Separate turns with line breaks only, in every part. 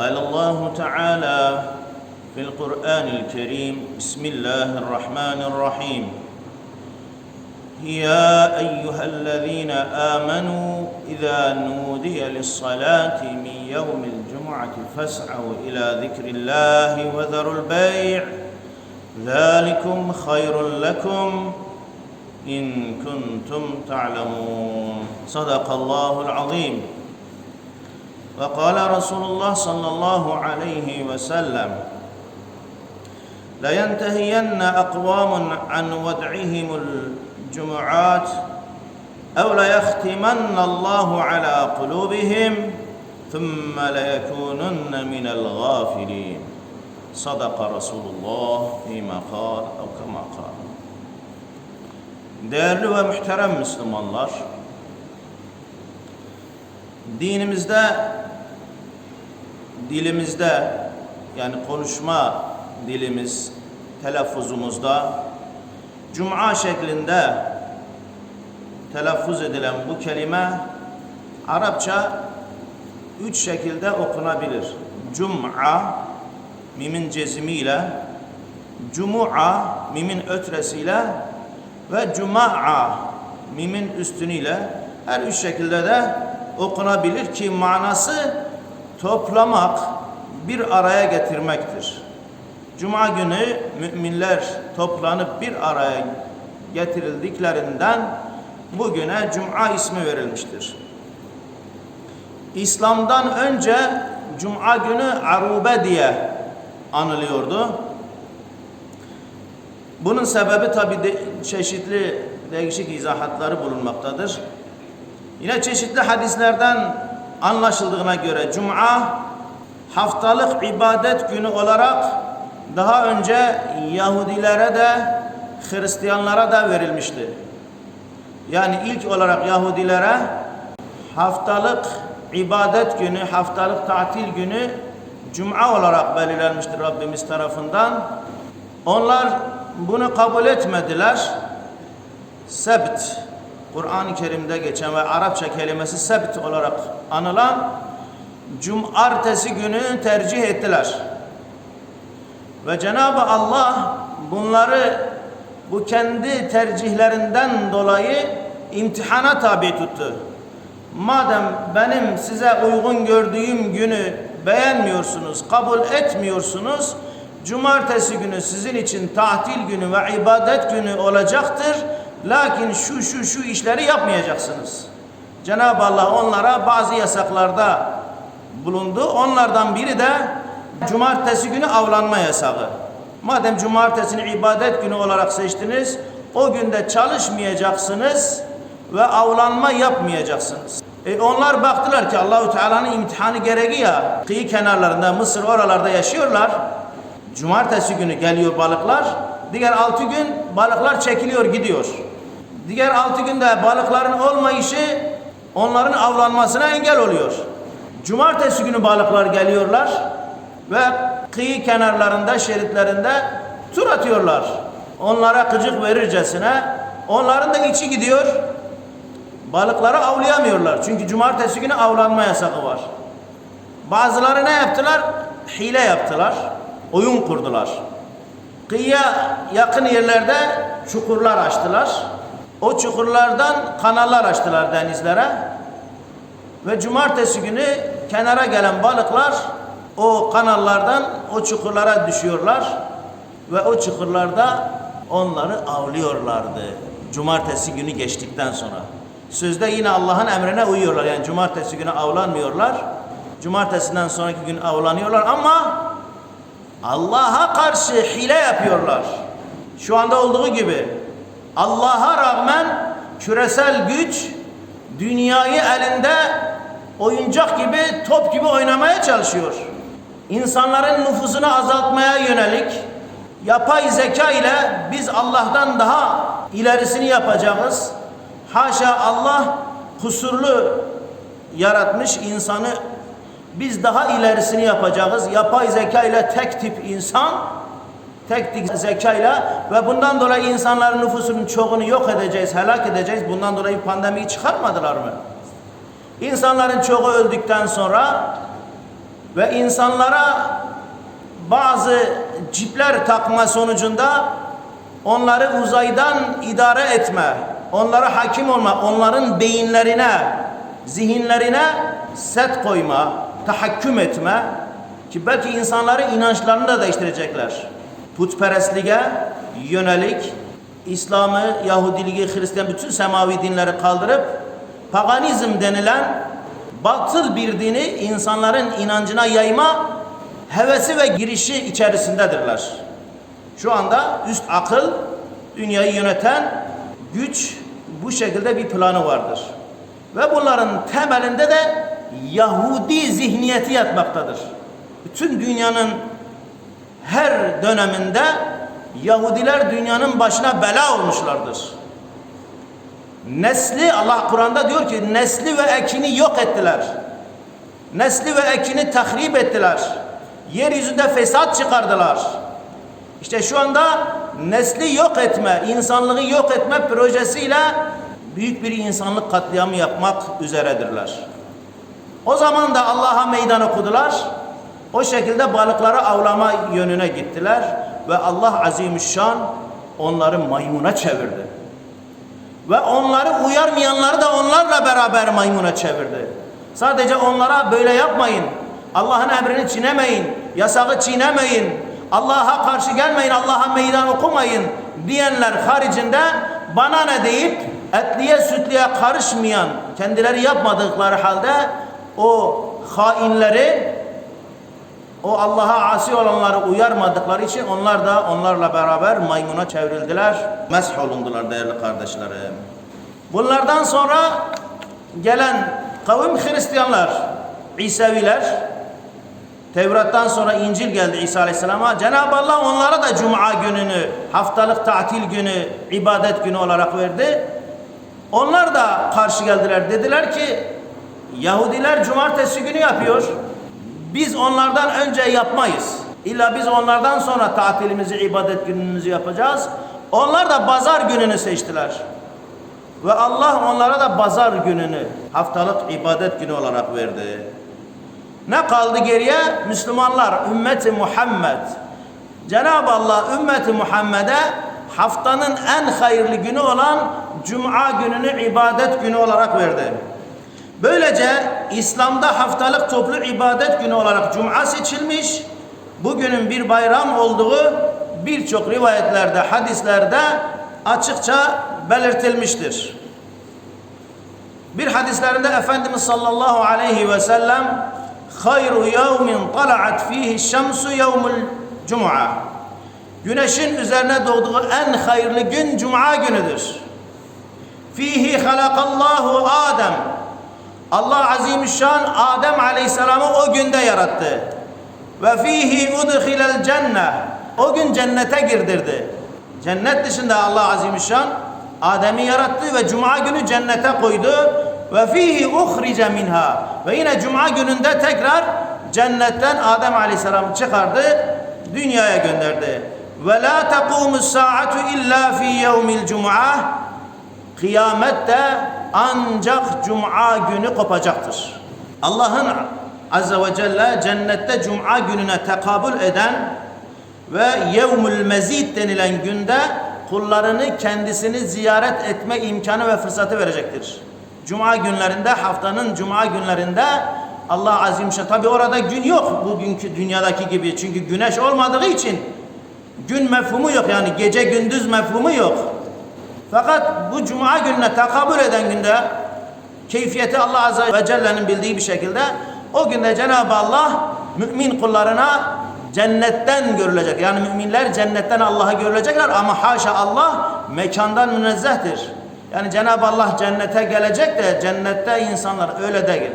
قال الله تعالى في القرآن الكريم بسم الله الرحمن الرحيم يا أيها الذين آمنوا إذا نودي للصلاة من يوم الجمعة فاسعوا إلى ذكر الله وذروا البيع ذلكم خير لكم إن كنتم تعلمون صدق الله العظيم وقال رسول الله صلى الله عليه وسلم لينتهين أقوام عن ودعهم الجمعات أو ليختمن الله على قلوبهم ثم ليكونن من الغافلين صدق رسول الله فيما قال أو كما قال Değerli ve muhterem Müslümanlar, dinimizde dilimizde yani konuşma dilimiz, telaffuzumuzda cuma şeklinde telaffuz edilen bu kelime Arapça üç şekilde okunabilir. Cum'a mimin cezimiyle, cumu'a mimin ötresiyle ve cuma'a mimin üstünüyle her üç şekilde de okunabilir ki manası toplamak bir araya getirmektir. Cuma günü müminler toplanıp bir araya getirildiklerinden bugüne Cuma ismi verilmiştir. İslam'dan önce Cuma günü Arube diye anılıyordu. Bunun sebebi tabi de, çeşitli değişik izahatları bulunmaktadır. Yine çeşitli hadislerden anlaşıldığına göre Cuma haftalık ibadet günü olarak daha önce Yahudilere de Hristiyanlara da verilmişti. Yani ilk olarak Yahudilere haftalık ibadet günü, haftalık tatil günü Cuma olarak belirlenmiştir Rabbimiz tarafından. Onlar bunu kabul etmediler. Sebt Kur'an-ı Kerim'de geçen ve Arapça kelimesi sebt olarak anılan cumartesi gününü tercih ettiler. Ve Cenab-ı Allah bunları bu kendi tercihlerinden dolayı imtihana tabi tuttu. Madem benim size uygun gördüğüm günü beğenmiyorsunuz, kabul etmiyorsunuz, cumartesi günü sizin için tahtil günü ve ibadet günü olacaktır.'' Lakin şu şu şu işleri yapmayacaksınız. Cenab-ı Allah onlara bazı yasaklarda bulundu. Onlardan biri de cumartesi günü avlanma yasağı. Madem cumartesini ibadet günü olarak seçtiniz, o günde çalışmayacaksınız ve avlanma yapmayacaksınız. E onlar baktılar ki Allahu Teala'nın imtihanı gereği ya kıyı kenarlarında Mısır oralarda yaşıyorlar. Cumartesi günü geliyor balıklar. Diğer altı gün balıklar çekiliyor gidiyor. Diğer altı günde balıkların olmayışı onların avlanmasına engel oluyor. Cumartesi günü balıklar geliyorlar ve kıyı kenarlarında, şeritlerinde tur atıyorlar. Onlara kıcık verircesine onların da içi gidiyor. Balıkları avlayamıyorlar. Çünkü cumartesi günü avlanma yasağı var. Bazıları ne yaptılar? Hile yaptılar. Oyun kurdular. Kıyıya yakın yerlerde çukurlar açtılar. O çukurlardan kanallar açtılar denizlere. Ve cumartesi günü kenara gelen balıklar o kanallardan o çukurlara düşüyorlar ve o çukurlarda onları avlıyorlardı. Cumartesi günü geçtikten sonra. Sözde yine Allah'ın emrine uyuyorlar. Yani cumartesi günü avlanmıyorlar. Cumartesinden sonraki gün avlanıyorlar ama Allah'a karşı hile yapıyorlar. Şu anda olduğu gibi Allah'a rağmen küresel güç dünyayı elinde oyuncak gibi, top gibi oynamaya çalışıyor. İnsanların nüfusunu azaltmaya yönelik yapay zeka ile biz Allah'tan daha ilerisini yapacağız. Haşa Allah kusurlu yaratmış insanı biz daha ilerisini yapacağız. Yapay zeka ile tek tip insan, tek tip zeka ile ve bundan dolayı insanların nüfusunun çoğunu yok edeceğiz, helak edeceğiz. Bundan dolayı pandemiyi çıkarmadılar mı? İnsanların çoğu öldükten sonra ve insanlara bazı cipler takma sonucunda onları uzaydan idare etme, onlara hakim olma, onların beyinlerine, zihinlerine set koyma, tahakküm etme ki belki insanların inançlarını da değiştirecekler. Putperestliğe yönelik İslam'ı, Yahudiliği, Hristiyan bütün semavi dinleri kaldırıp paganizm denilen batıl bir dini insanların inancına yayma hevesi ve girişi içerisindedirler. Şu anda üst akıl dünyayı yöneten güç bu şekilde bir planı vardır. Ve bunların temelinde de Yahudi zihniyeti yatmaktadır. Bütün dünyanın her döneminde Yahudiler dünyanın başına bela olmuşlardır. Nesli Allah Kur'an'da diyor ki nesli ve ekini yok ettiler. Nesli ve ekini tahrip ettiler. Yeryüzünde fesat çıkardılar. İşte şu anda nesli yok etme, insanlığı yok etme projesiyle büyük bir insanlık katliamı yapmak üzeredirler. O zaman da Allah'a meydan okudular. O şekilde balıkları avlama yönüne gittiler ve Allah Azimüşşan onları maymuna çevirdi. Ve onları uyarmayanları da onlarla beraber maymuna çevirdi. Sadece onlara böyle yapmayın. Allah'ın emrini çiğnemeyin. Yasağı çiğnemeyin. Allah'a karşı gelmeyin. Allah'a meydan okumayın diyenler haricinde bana ne deyip etliye sütliye karışmayan kendileri yapmadıkları halde o hainleri o Allah'a asi olanları uyarmadıkları için onlar da onlarla beraber maymuna çevrildiler. Mesh olundular değerli kardeşlerim. Bunlardan sonra gelen kavim Hristiyanlar, İseviler, Tevrat'tan sonra İncil geldi İsa Aleyhisselam'a. Cenab-ı Allah onlara da Cuma gününü, haftalık tatil günü, ibadet günü olarak verdi. Onlar da karşı geldiler. Dediler ki Yahudiler cumartesi günü yapıyor. Biz onlardan önce yapmayız. İlla biz onlardan sonra tatilimizi, ibadet günümüzü yapacağız. Onlar da pazar gününü seçtiler. Ve Allah onlara da pazar gününü haftalık ibadet günü olarak verdi. Ne kaldı geriye? Müslümanlar, ümmeti Muhammed. Cenab-ı Allah ümmeti Muhammed'e haftanın en hayırlı günü olan Cuma gününü ibadet günü olarak verdi. Böylece İslam'da haftalık toplu ibadet günü olarak cuma seçilmiş, bugünün bir bayram olduğu birçok rivayetlerde, hadislerde açıkça belirtilmiştir. Bir hadislerinde Efendimiz sallallahu aleyhi ve sellem hayru yevmin tala'at fihi şemsu yevmul cuma. Güneşin üzerine doğduğu en hayırlı gün cuma günüdür. Fihi halakallahu Adem. Allah Azimüşşan Adem Aleyhisselam'ı o günde yarattı. Ve fihi udhilel cennet O gün cennete girdirdi. Cennet dışında Allah Azimüşşan Adem'i yarattı ve cuma günü cennete koydu. Ve fihi uhrice minha. Ve yine cuma gününde tekrar cennetten Adem Aleyhisselam çıkardı, dünyaya gönderdi. Ve la taqumus saatu illa fi yevmil cuma. Kıyamet de ancak cuma günü kopacaktır. Allah'ın Azze ve Celle cennette cuma gününe tekabül eden ve yevmül mezid denilen günde kullarını kendisini ziyaret etme imkanı ve fırsatı verecektir. Cuma günlerinde, haftanın cuma günlerinde Allah azimşe tabi orada gün yok bugünkü dünyadaki gibi. Çünkü güneş olmadığı için gün mefhumu yok yani gece gündüz mefhumu yok. Fakat bu cuma gününe takabül eden günde keyfiyeti Allah Azze ve Celle'nin bildiği bir şekilde o günde Cenab-ı Allah mümin kullarına cennetten görülecek. Yani müminler cennetten Allah'a görülecekler ama haşa Allah mekandan münezzehtir. Yani Cenab-ı Allah cennete gelecek de cennette insanlar öyle değil.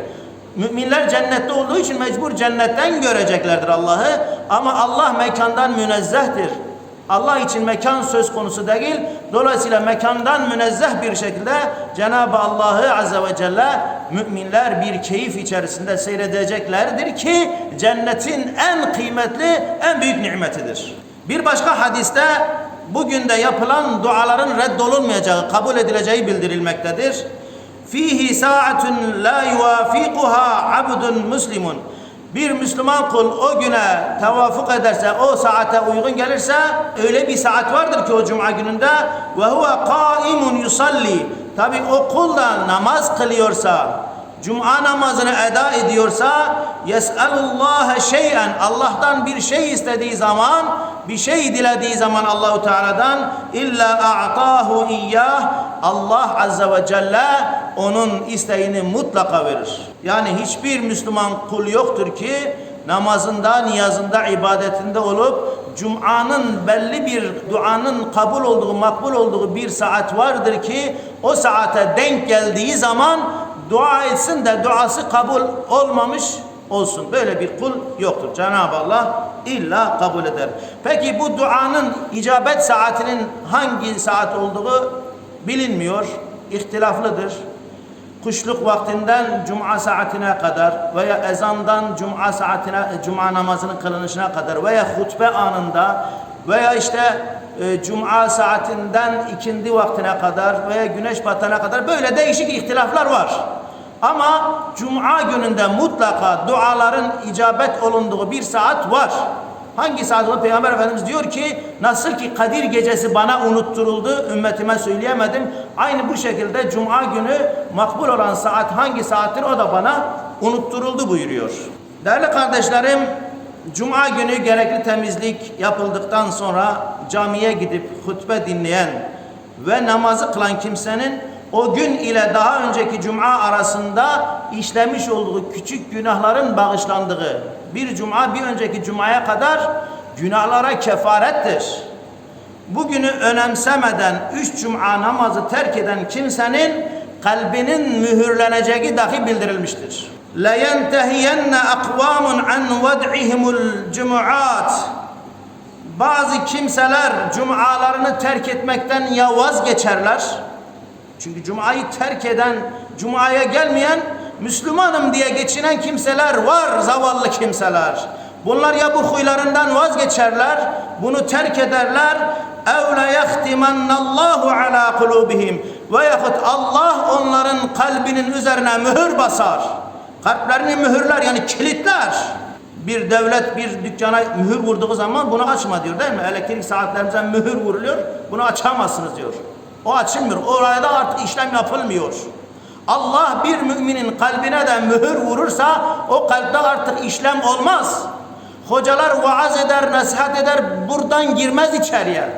Müminler cennette olduğu için mecbur cennetten göreceklerdir Allah'ı ama Allah mekandan münezzehtir. Allah için mekan söz konusu değil. Dolayısıyla mekandan münezzeh bir şekilde Cenab-ı Allah'ı Azze ve Celle müminler bir keyif içerisinde seyredeceklerdir ki cennetin en kıymetli, en büyük nimetidir. Bir başka hadiste bugün de yapılan duaların reddolunmayacağı, kabul edileceği bildirilmektedir. Fihi sa'atun la yuvafiquha abdun muslimun. Bir Müslüman kul o güne tevafuk ederse, o saate uygun gelirse öyle bir saat vardır ki o cuma gününde ve huve kaimun yusalli. Tabi o kul da namaz kılıyorsa, cuma namazını eda ediyorsa yesalullah şeyen Allah'tan bir şey istediği zaman bir şey dilediği zaman Allahu Teala'dan illa a'tahu iyyah Allah Azza ve celle onun isteğini mutlaka verir. Yani hiçbir Müslüman kul yoktur ki namazında, niyazında, ibadetinde olup Cuma'nın belli bir duanın kabul olduğu, makbul olduğu bir saat vardır ki o saate denk geldiği zaman dua etsin de duası kabul olmamış olsun. Böyle bir kul yoktur. Cenab-ı Allah illa kabul eder. Peki bu duanın icabet saatinin hangi saat olduğu bilinmiyor. İhtilaflıdır. Kuşluk vaktinden cuma saatine kadar veya ezandan cuma saatine cuma namazının kılınışına kadar veya hutbe anında veya işte e, cuma saatinden ikindi vaktine kadar veya güneş batana kadar böyle değişik ihtilaflar var. Ama cuma gününde mutlaka duaların icabet olunduğu bir saat var. Hangi saat olur? Peygamber Efendimiz diyor ki nasıl ki Kadir gecesi bana unutturuldu, ümmetime söyleyemedim. Aynı bu şekilde cuma günü makbul olan saat hangi saattir o da bana unutturuldu buyuruyor. Değerli kardeşlerim, Cuma günü gerekli temizlik yapıldıktan sonra camiye gidip hutbe dinleyen ve namazı kılan kimsenin o gün ile daha önceki cuma arasında işlemiş olduğu küçük günahların bağışlandığı bir cuma bir önceki cumaya kadar günahlara kefarettir. Bugünü önemsemeden üç cuma namazı terk eden kimsenin kalbinin mühürleneceği dahi bildirilmiştir. La yentehiyenne akvamun an vad'ihimul cumuat bazı kimseler cumalarını terk etmekten ya vazgeçerler çünkü cumayı terk eden, cumaya gelmeyen, Müslümanım diye geçinen kimseler var, zavallı kimseler. Bunlar ya bu huylarından vazgeçerler, bunu terk ederler. اَوْ لَيَخْتِمَنَّ اللّٰهُ عَلَى قُلُوبِهِمْ Veyahut Allah onların kalbinin üzerine mühür basar. Kalplerini mühürler yani kilitler. Bir devlet bir dükkana mühür vurduğu zaman bunu açma diyor değil mi? Elektrik saatlerimize mühür vuruluyor, bunu açamazsınız diyor. O açılmıyor. Orada artık işlem yapılmıyor. Allah bir müminin kalbine de mühür vurursa o kalpte artık işlem olmaz. Hocalar vaaz eder, nasihat eder, buradan girmez içeriye.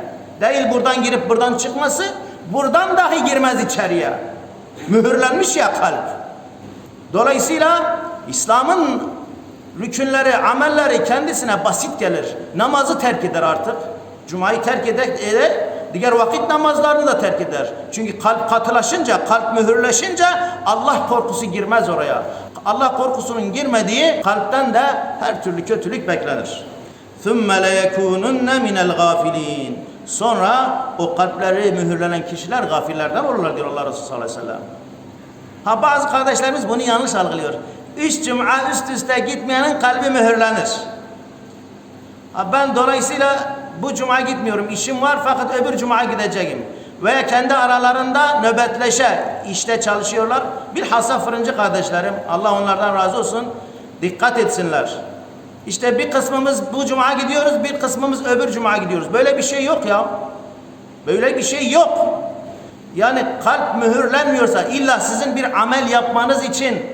Değil buradan girip buradan çıkması, buradan dahi girmez içeriye. Mühürlenmiş ya kalp. Dolayısıyla İslam'ın rükünleri, amelleri kendisine basit gelir. Namazı terk eder artık. Cuma'yı terk eder, eder Diğer vakit namazlarını da terk eder. Çünkü kalp katılaşınca, kalp mühürleşince Allah korkusu girmez oraya. Allah korkusunun girmediği kalpten de her türlü kötülük beklenir. ثُمَّ لَيَكُونُنَّ مِنَ الْغَافِلِينَ Sonra o kalpleri mühürlenen kişiler gafillerden olurlar diyor Allah Resulü sallallahu aleyhi ve sellem. Ha bazı kardeşlerimiz bunu yanlış algılıyor. Üç cuma üst üste gitmeyenin kalbi mühürlenir. Ha ben dolayısıyla bu cuma gitmiyorum işim var fakat öbür cuma gideceğim. Ve kendi aralarında nöbetleşe işte çalışıyorlar. Bilhassa fırıncı kardeşlerim Allah onlardan razı olsun dikkat etsinler. İşte bir kısmımız bu cuma gidiyoruz, bir kısmımız öbür cuma gidiyoruz. Böyle bir şey yok ya. Böyle bir şey yok. Yani kalp mühürlenmiyorsa illa sizin bir amel yapmanız için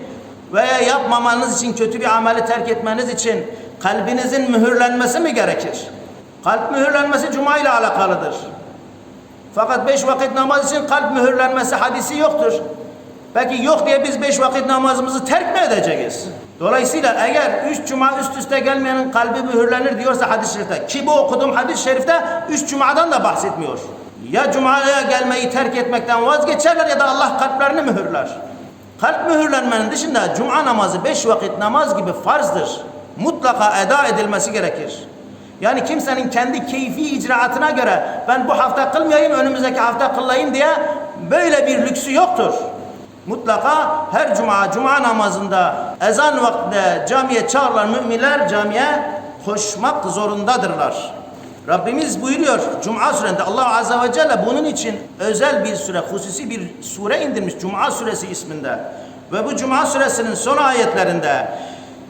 veya yapmamanız için kötü bir ameli terk etmeniz için kalbinizin mühürlenmesi mi gerekir? Kalp mühürlenmesi cuma ile alakalıdır. Fakat beş vakit namaz için kalp mühürlenmesi hadisi yoktur. Peki yok diye biz beş vakit namazımızı terk mi edeceğiz? Dolayısıyla eğer üç cuma üst üste gelmeyenin kalbi mühürlenir diyorsa hadis-i şerifte ki bu okuduğum hadis-i şerifte üç cumadan da bahsetmiyor. Ya cumaya gelmeyi terk etmekten vazgeçerler ya da Allah kalplerini mühürler. Kalp mühürlenmenin dışında cuma namazı beş vakit namaz gibi farzdır. Mutlaka eda edilmesi gerekir. Yani kimsenin kendi keyfi icraatına göre ben bu hafta kılmayayım önümüzdeki hafta kılayım diye böyle bir lüksü yoktur. Mutlaka her cuma, cuma namazında ezan vakti camiye çağırılan müminler camiye koşmak zorundadırlar. Rabbimiz buyuruyor Cuma surende Allah Azze ve Celle bunun için özel bir süre, hususi bir sure indirmiş Cuma suresi isminde. Ve bu Cuma suresinin son ayetlerinde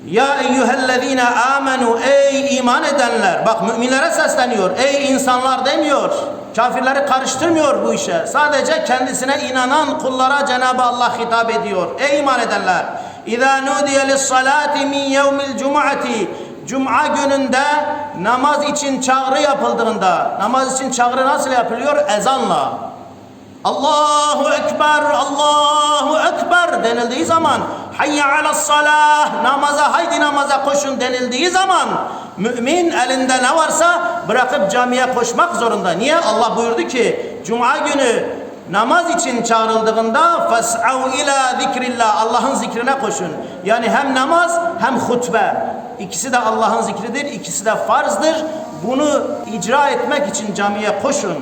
ya eyyühellezine amenu ey iman edenler. Bak müminlere sesleniyor. Ey insanlar demiyor. Kafirleri karıştırmıyor bu işe. Sadece kendisine inanan kullara Cenab-ı Allah hitap ediyor. Ey iman edenler. İzâ nudiye lissalâti min yevmil cum'ati. Cuma gününde namaz için çağrı yapıldığında. Namaz için çağrı nasıl yapılıyor? Ezanla. Allahu Ekber, Allahu Ekber denildiği zaman Hayya ala salah, namaza haydi namaza koşun denildiği zaman mümin elinde ne varsa bırakıp camiye koşmak zorunda. Niye? Allah buyurdu ki Cuma günü namaz için çağrıldığında fas'au ila zikrillah Allah'ın zikrine koşun. Yani hem namaz hem hutbe. İkisi de Allah'ın zikridir, ikisi de farzdır. Bunu icra etmek için camiye koşun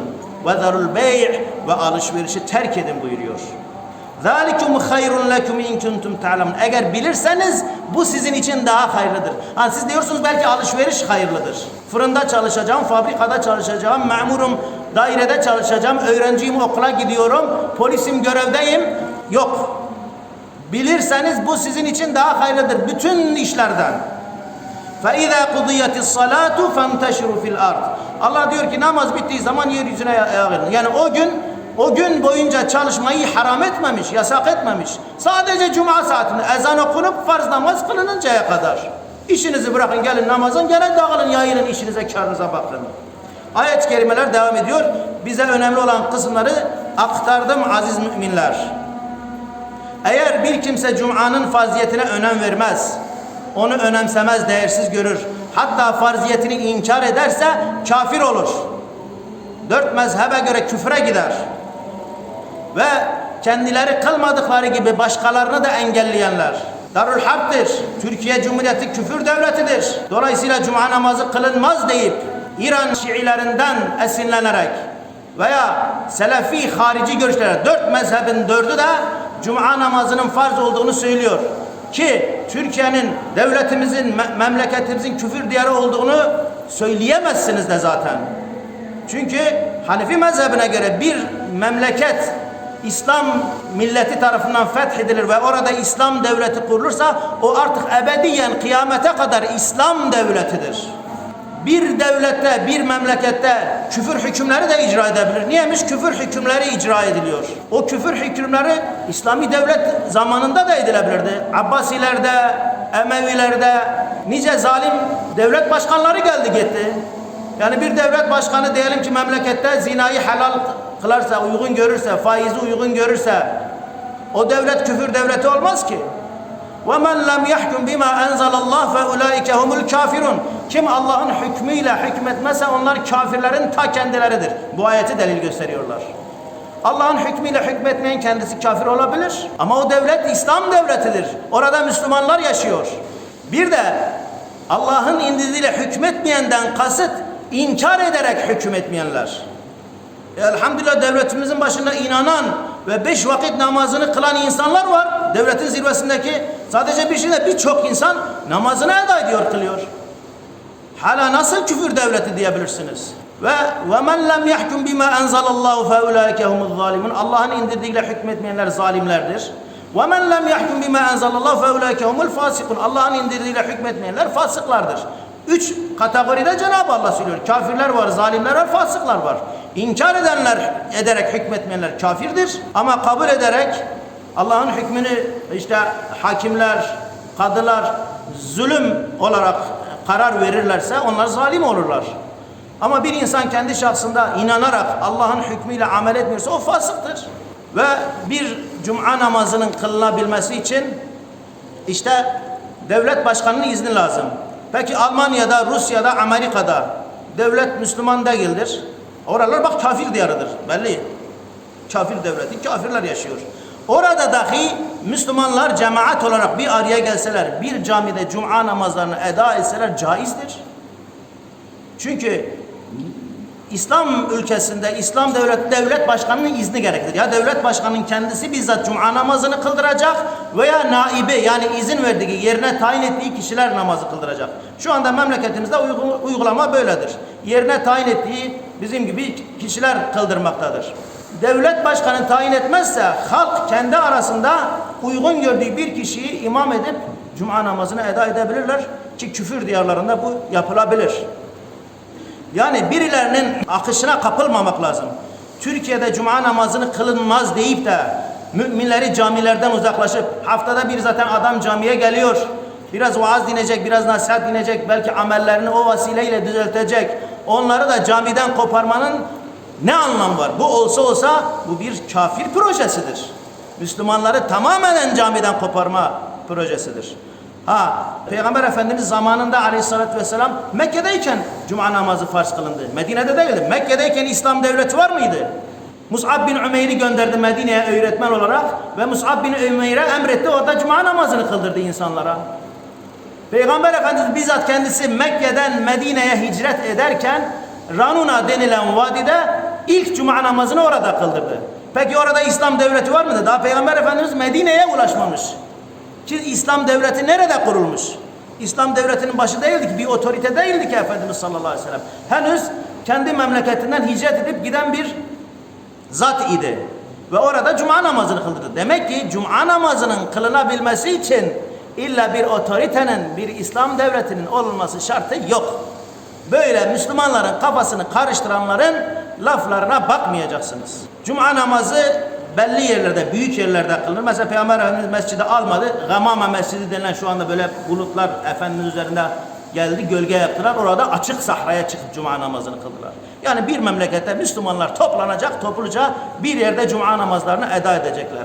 ve zarul bey' ve alışverişi terk edin buyuruyor. Zalikum hayrun lekum in kuntum ta'lemun. Eğer bilirseniz bu sizin için daha hayırlıdır. Hani siz diyorsunuz belki alışveriş hayırlıdır. Fırında çalışacağım, fabrikada çalışacağım, memurum, dairede çalışacağım, öğrenciyim, okula gidiyorum, polisim, görevdeyim. Yok. Bilirseniz bu sizin için daha hayırlıdır bütün işlerden. فَاِذَا قُضِيَتِ الصَّلَاتُ فَانْتَشِرُوا fil الْاَرْضِ Allah diyor ki namaz bittiği zaman yeryüzüne yağırın. Yani o gün o gün boyunca çalışmayı haram etmemiş, yasak etmemiş. Sadece cuma saatinde ezan okunup farz namaz kılınıncaya kadar. İşinizi bırakın gelin namazın gelin dağılın yayılın işinize karınıza bakın. Ayet-i kerimeler devam ediyor. Bize önemli olan kısımları aktardım aziz müminler. Eğer bir kimse Cuma'nın faziyetine önem vermez, onu önemsemez, değersiz görür. Hatta farziyetini inkar ederse kafir olur. Dört mezhebe göre küfre gider. Ve kendileri kılmadıkları gibi başkalarını da engelleyenler. Darül Harp'tir. Türkiye Cumhuriyeti küfür devletidir. Dolayısıyla cuma namazı kılınmaz deyip İran Şiilerinden esinlenerek veya Selefi harici görüşlere dört mezhebin dördü de cuma namazının farz olduğunu söylüyor ki Türkiye'nin, devletimizin, me memleketimizin küfür diyarı olduğunu söyleyemezsiniz de zaten. Çünkü Hanefi mezhebine göre bir memleket İslam milleti tarafından fethedilir ve orada İslam devleti kurulursa o artık ebediyen kıyamete kadar İslam devletidir bir devlette, bir memlekette küfür hükümleri de icra edebilir. Niyemiş? Küfür hükümleri icra ediliyor. O küfür hükümleri İslami devlet zamanında da edilebilirdi. Abbasilerde, Emevilerde nice zalim devlet başkanları geldi gitti. Yani bir devlet başkanı diyelim ki memlekette zinayı helal kılarsa, uygun görürse, faizi uygun görürse o devlet küfür devleti olmaz ki. Ve men lem yahkum bima enzelallah fe ulaike humul kafirun. Kim Allah'ın hükmüyle hükmetmezse onlar kafirlerin ta kendileridir. Bu ayeti delil gösteriyorlar. Allah'ın hükmüyle hükmetmeyen kendisi kafir olabilir. Ama o devlet İslam devletidir. Orada Müslümanlar yaşıyor. Bir de Allah'ın indirdiğiyle hükmetmeyenden kasıt inkar ederek hükmetmeyenler. E, elhamdülillah devletimizin başında inanan ve beş vakit namazını kılan insanlar var. Devletin zirvesindeki sadece bir şeyde birçok insan namazını eda ediyor, kılıyor. Hala nasıl küfür devleti diyebilirsiniz? Ve ve men lem yahkum bima enzelallahu fe ulaike humuz zalimun. Allah'ın indirdiğiyle hükmetmeyenler zalimlerdir. Ve men lem yahkum bima enzelallahu fe ulaike humul fasikun. Allah'ın indirdiğiyle hükmetmeyenler fasıklardır. Üç kategoride Cenab-ı Allah söylüyor. Kafirler var, zalimler var, fasıklar var. İnkar edenler, ederek hükmetmeyenler kafirdir. Ama kabul ederek Allah'ın hükmünü işte hakimler, kadılar zulüm olarak karar verirlerse onlar zalim olurlar. Ama bir insan kendi şahsında inanarak Allah'ın hükmüyle amel etmiyorsa o fasıktır. Ve bir cuma namazının kılınabilmesi için işte devlet başkanının izni lazım. Peki Almanya'da, Rusya'da, Amerika'da devlet Müslüman değildir. Oralar bak kafir diyarıdır belli. Kafir devleti, kafirler yaşıyor. Orada dahi Müslümanlar cemaat olarak bir araya gelseler, bir camide cuma namazlarını eda etseler caizdir. Çünkü İslam ülkesinde İslam devlet devlet başkanının izni gerekir Ya devlet başkanının kendisi bizzat cuma namazını kıldıracak veya naibi yani izin verdiği yerine tayin ettiği kişiler namazı kıldıracak. Şu anda memleketimizde uygulama böyledir. Yerine tayin ettiği bizim gibi kişiler kıldırmaktadır. Devlet başkanı tayin etmezse halk kendi arasında uygun gördüğü bir kişiyi imam edip cuma namazını eda edebilirler ki küfür diyarlarında bu yapılabilir. Yani birilerinin akışına kapılmamak lazım. Türkiye'de cuma namazını kılınmaz deyip de müminleri camilerden uzaklaşıp haftada bir zaten adam camiye geliyor. Biraz vaaz dinecek, biraz nasihat dinecek, belki amellerini o vasileyle düzeltecek onları da camiden koparmanın ne anlamı var? Bu olsa olsa bu bir kafir projesidir. Müslümanları tamamen camiden koparma projesidir. Ha, Peygamber Efendimiz zamanında aleyhissalatü vesselam Mekke'deyken cuma namazı farz kılındı. Medine'de değildi. Mekke'deyken İslam devleti var mıydı? Mus'ab bin Ümeyr'i gönderdi Medine'ye öğretmen olarak ve Mus'ab bin Ümeyr'e emretti orada cuma namazını kıldırdı insanlara. Peygamber Efendimiz bizzat kendisi Mekke'den Medine'ye hicret ederken Ranuna denilen vadide ilk cuma namazını orada kıldırdı. Peki orada İslam devleti var mıydı? Daha Peygamber Efendimiz Medine'ye ulaşmamış. Ki İslam devleti nerede kurulmuş? İslam devletinin başı değildi ki, bir otorite değildi ki Efendimiz sallallahu aleyhi ve sellem. Henüz kendi memleketinden hicret edip giden bir zat idi. Ve orada cuma namazını kıldırdı. Demek ki cuma namazının kılınabilmesi için illa bir otoritenin, bir İslam devletinin olması şartı yok. Böyle Müslümanların kafasını karıştıranların laflarına bakmayacaksınız. Cuma namazı belli yerlerde, büyük yerlerde kılınır. Mesela Peygamber Efendimiz mescide almadı. Gamama mescidi denilen şu anda böyle bulutlar Efendimiz üzerinde geldi, gölge yaptılar. Orada açık sahraya çıkıp cuma namazını kıldılar. Yani bir memlekette Müslümanlar toplanacak, topluca bir yerde cuma namazlarını eda edecekler.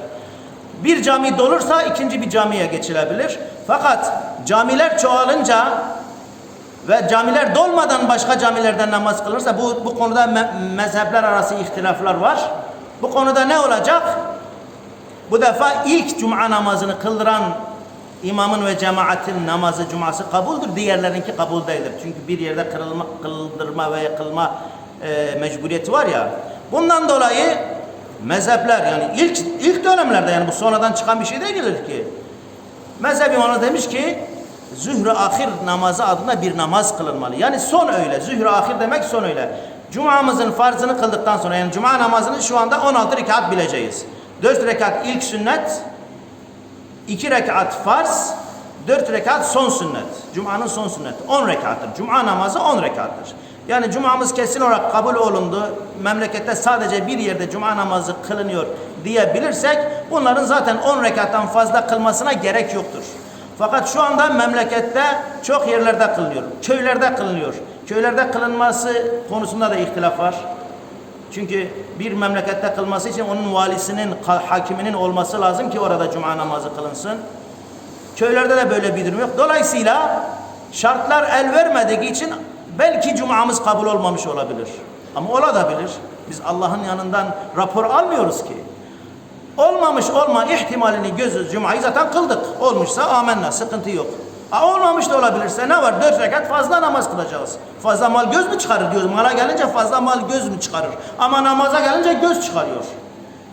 Bir cami dolursa ikinci bir camiye geçilebilir. Fakat camiler çoğalınca ve camiler dolmadan başka camilerden namaz kılırsa bu, bu konuda me mezhepler arası ihtilaflar var. Bu konuda ne olacak? Bu defa ilk cuma namazını kıldıran imamın ve cemaatin namazı cuması kabuldür. Diğerlerinki kabul değildir. Çünkü bir yerde kırılma, kıldırma ve yakılma e, mecburiyeti var ya. Bundan dolayı mezhepler yani ilk ilk dönemlerde yani bu sonradan çıkan bir şey değildir ki. Mezhebi ona demiş ki zühre ahir namazı adına bir namaz kılınmalı. Yani son öyle. Zühre ahir demek son öyle. Cuma'mızın farzını kıldıktan sonra yani cuma namazını şu anda 16 rekat bileceğiz. 4 rekat ilk sünnet, 2 rekat farz, 4 rekat son sünnet. Cuma'nın son sünneti 10 rekattır. Cuma namazı 10 rekattır. Yani cumamız kesin olarak kabul olundu. Memlekette sadece bir yerde cuma namazı kılınıyor diyebilirsek bunların zaten 10 rekattan fazla kılmasına gerek yoktur. Fakat şu anda memlekette çok yerlerde kılınıyor. Köylerde kılınıyor. Köylerde kılınması konusunda da ihtilaf var. Çünkü bir memlekette kılması için onun valisinin, hakiminin olması lazım ki orada cuma namazı kılınsın. Köylerde de böyle bir durum yok. Dolayısıyla şartlar el vermediği için Belki cumamız kabul olmamış olabilir. Ama bilir. Biz Allah'ın yanından rapor almıyoruz ki. Olmamış olma ihtimalini gözü cumayı zaten kıldık. Olmuşsa amenna sıkıntı yok. A, olmamış da olabilirse ne var? Dört rekat fazla namaz kılacağız. Fazla mal göz mü çıkarır diyoruz. Mala gelince fazla mal göz mü çıkarır? Ama namaza gelince göz çıkarıyor.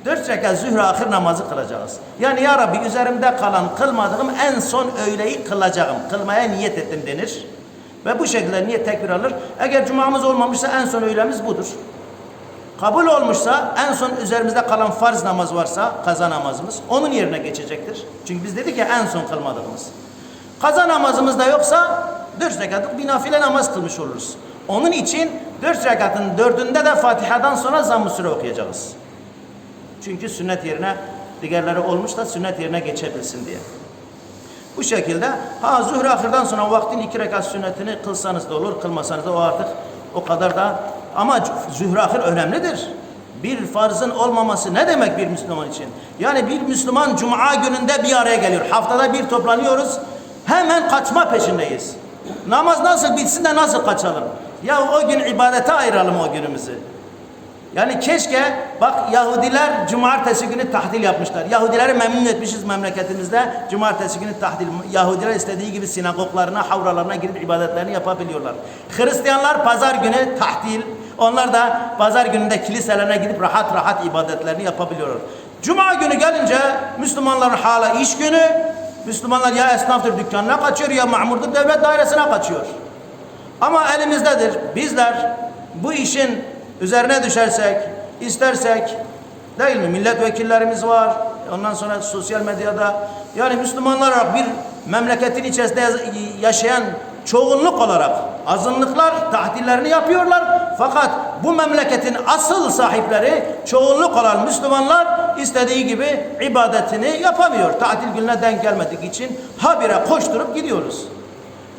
Dört rekat zühre ahir namazı kılacağız. Yani ya Rabbi üzerimde kalan kılmadığım en son öğleyi kılacağım. Kılmaya niyet ettim denir. Ve bu şekilde niye tekbir alır. Eğer cumamız olmamışsa en son öğlemiz budur. Kabul olmuşsa en son üzerimizde kalan farz namaz varsa kaza namazımız onun yerine geçecektir. Çünkü biz dedik ya en son kılmadığımız. Kaza namazımız da yoksa dört rekatlık bir nafile namaz kılmış oluruz. Onun için dört rekatın dördünde de Fatiha'dan sonra zamm süre okuyacağız. Çünkü sünnet yerine diğerleri olmuş da sünnet yerine geçebilsin diye. Bu şekilde ha zuhur ahırdan sonra vaktin iki rekat sünnetini kılsanız da olur, kılmasanız da o artık o kadar da ama zuhur ahır önemlidir. Bir farzın olmaması ne demek bir Müslüman için? Yani bir Müslüman cuma gününde bir araya geliyor. Haftada bir toplanıyoruz. Hemen kaçma peşindeyiz. Namaz nasıl bitsin de nasıl kaçalım? Ya o gün ibadete ayıralım o günümüzü. Yani keşke bak Yahudiler cumartesi günü tahdil yapmışlar. Yahudileri memnun etmişiz memleketimizde. Cumartesi günü tahdil. Yahudiler istediği gibi sinagoglarına, havralarına girip ibadetlerini yapabiliyorlar. Hristiyanlar pazar günü tahdil. Onlar da pazar gününde kiliselerine gidip rahat rahat ibadetlerini yapabiliyorlar. Cuma günü gelince Müslümanların hala iş günü. Müslümanlar ya esnaftır dükkanına kaçıyor ya mamurdur devlet dairesine kaçıyor. Ama elimizdedir. Bizler bu işin üzerine düşersek, istersek değil mi? Milletvekillerimiz var. Ondan sonra sosyal medyada yani Müslümanlar olarak bir memleketin içerisinde yaşayan çoğunluk olarak azınlıklar tahdillerini yapıyorlar. Fakat bu memleketin asıl sahipleri çoğunluk olan Müslümanlar istediği gibi ibadetini yapamıyor. Tatil gününe denk gelmedik için habire koşturup gidiyoruz.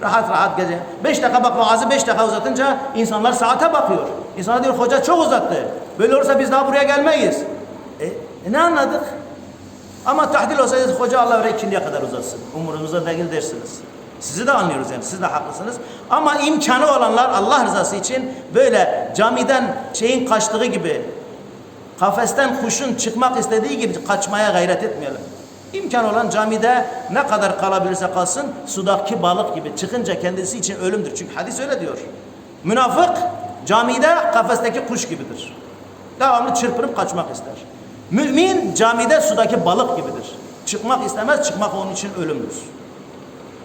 Rahat rahat gece. Beş dakika bak vaazı beş dakika uzatınca insanlar saate bakıyor. İnsanlar diyor hoca çok uzattı. Böyle olursa biz daha buraya gelmeyiz. E, e ne anladık? Ama tahdil olsaydı hoca Allah öyle ikindiye kadar uzatsın. Umurumuzda değil dersiniz. Sizi de anlıyoruz yani siz de haklısınız. Ama imkanı olanlar Allah rızası için böyle camiden şeyin kaçtığı gibi kafesten kuşun çıkmak istediği gibi kaçmaya gayret etmeyelim. İmkan olan camide ne kadar kalabilirse kalsın sudaki balık gibi çıkınca kendisi için ölümdür. Çünkü hadis öyle diyor. Münafık camide kafesteki kuş gibidir. Devamlı çırpınıp kaçmak ister. Mümin camide sudaki balık gibidir. Çıkmak istemez, çıkmak onun için ölümdür.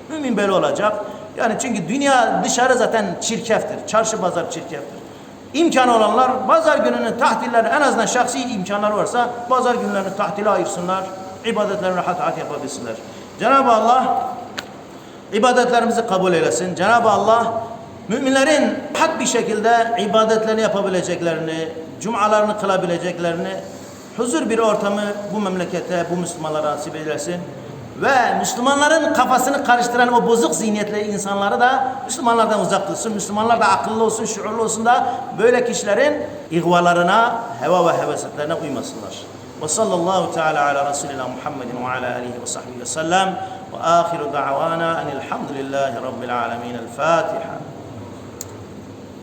Mümin böyle olacak. Yani çünkü dünya dışarı zaten çirkeftir. Çarşı pazar çirkeftir. İmkanı olanlar pazar gününün tahtilleri en azından şahsi imkanları varsa pazar günlerini tahtile ayırsınlar ibadetlerini rahat rahat yapabilsinler. Cenab-ı Allah ibadetlerimizi kabul eylesin. Cenab-ı Allah müminlerin hak bir şekilde ibadetlerini yapabileceklerini, cumalarını kılabileceklerini, huzur bir ortamı bu memlekete, bu Müslümanlara nasip eylesin. Ve Müslümanların kafasını karıştıran o bozuk zihniyetli insanları da Müslümanlardan uzak tutsun. Müslümanlar da akıllı olsun, şuurlu olsun da böyle kişilerin ihvalarına, heva ve heveslerine uymasınlar. وصلى الله تعالى على رسولنا محمد وعلى آله وصحبه وسلم وآخر دعوانا أن الحمد لله رب العالمين الفاتحة